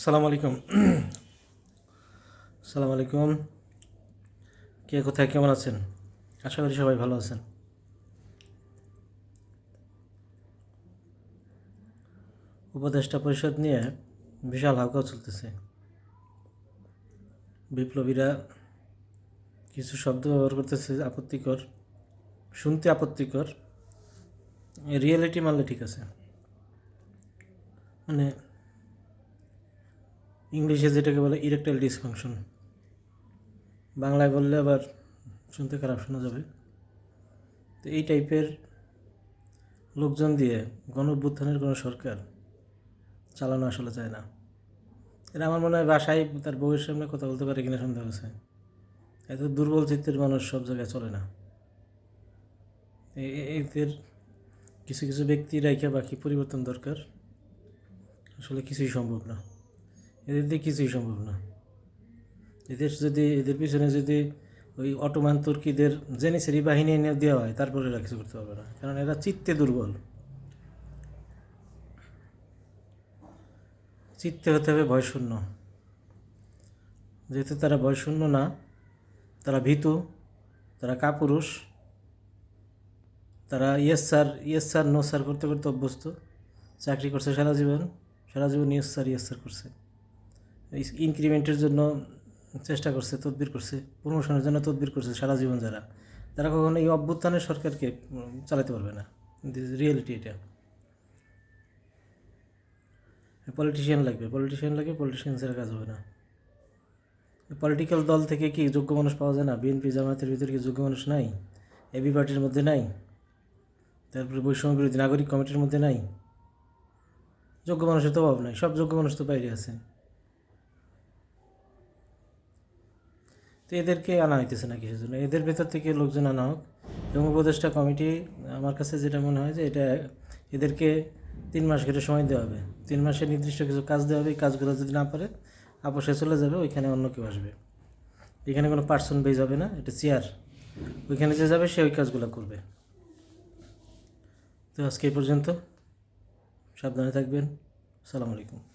সালাম আলাইকুম। সালাম আলাইকুম। কে কোথায়, কেমন আছেন? আশা করি সবাই ভালো আছেন। উপদেষ্টা পরিষদ নিয়ে বিশাল হাউকা চলতেছে। বিপ্লবীরা কিছু শব্দ ব্যবহার করতেছে, আপত্তিকর, শুনতে আপত্তিকর। রিয়েলিটি মানলে ঠিক আছে। মানে ইংলিশে যেটাকে বলে ইরেকটাইল ডিসফাংশন বাংলায় বললে আবার শুনতে খারাপ শোনা যাবে। তো এই টাইপের লোকজন দিয়ে গণ অভ্যুত্থানের কোনো সরকার চালানো আসলে যায় না। এটা আমার মনে হয় বাসায় তার বউয়ের সামনে কথা বলতে পারে কিনা সন্দেহ আছে। এত দুর্বল চিত্তের মানুষ সব জায়গায় চলে না। এদের কিছু কিছু ব্যক্তি রাইখা বাকি পরিবর্তন দরকার। আসলে কিছুই সম্ভব না। এদের দিয়ে কিছুই সম্ভব না। এদের যদি, এদের পিছনে যদি ওই অটোমান তুর্কিদের জেনিসেরি বাহিনী এনে দেওয়া হয়, তারপরে এরা কিছু করতে পারবে না। কারণ এরা চিত্তে দুর্বল। চিত্তে হতে হবে ভয়শূন্য। যেহেতু তারা ভয়শূন্য না, তারা ভীতু, তারা কাপুরুষ, তারা yes sir yes sir no sir করতে করতে অভ্যস্ত। চাকরি করছে সারা জীবন সারা জীবন ইয়েস স্যার ইয়েস স্যার করছে। ইনক্রিমেন্টের জন্য চেষ্টা করছে, তদবির করছে প্রমোশনের জন্য তদবির করছে সারা জীবন যারা। তারা কখনো এই অভ্যুত্থানের সরকারকে চালাতে পারবে না। রিয়েলিটি এটা। পলিটিশিয়ান লাগবে পলিটিশিয়ান লাগবে পলিটিশিয়ান ছাড়া কাজ হবে না। পলিটিক্যাল দল থেকে কি যোগ্য মানুষ পাওয়া যায় না? বিএনপি জামাতের ভিতরে কি যোগ্য মানুষ নাই? এবি পার্টির মধ্যে নাই? তারপরে বৈষম্য বিরোধী নাগরিক কমিটির মধ্যে নাই? যোগ্য মানুষের তো অভাব নাই, সব যোগ্য মানুষ তো বাইরে আছে। তো এদেরকে আনা হইতেছে না কিসের জন্য এদের ভেতর থেকে লোকজন আনা হোক। এবং উপদেষ্টা কমিটি, আমার কাছে যেটা মনে হয় যে এটা এদেরকে তিন মাস করে সময় দেওয়া হবে। তিন মাসে নির্দিষ্ট কিছু কাজ দেওয়া হবে। এই কাজগুলো যদি না পারে, আপোষে চলে যাবে, ওইখানে অন্য কেউ আসবে। এখানে কোনো পার্সন বেজ হবে না, এটা চেয়ার ওইখানে যে যাবে, সে ওই কাজগুলো করবে। তো আজকে এই পর্যন্ত। সাবধানে থাকবেন। আসসালামু আলাইকুম।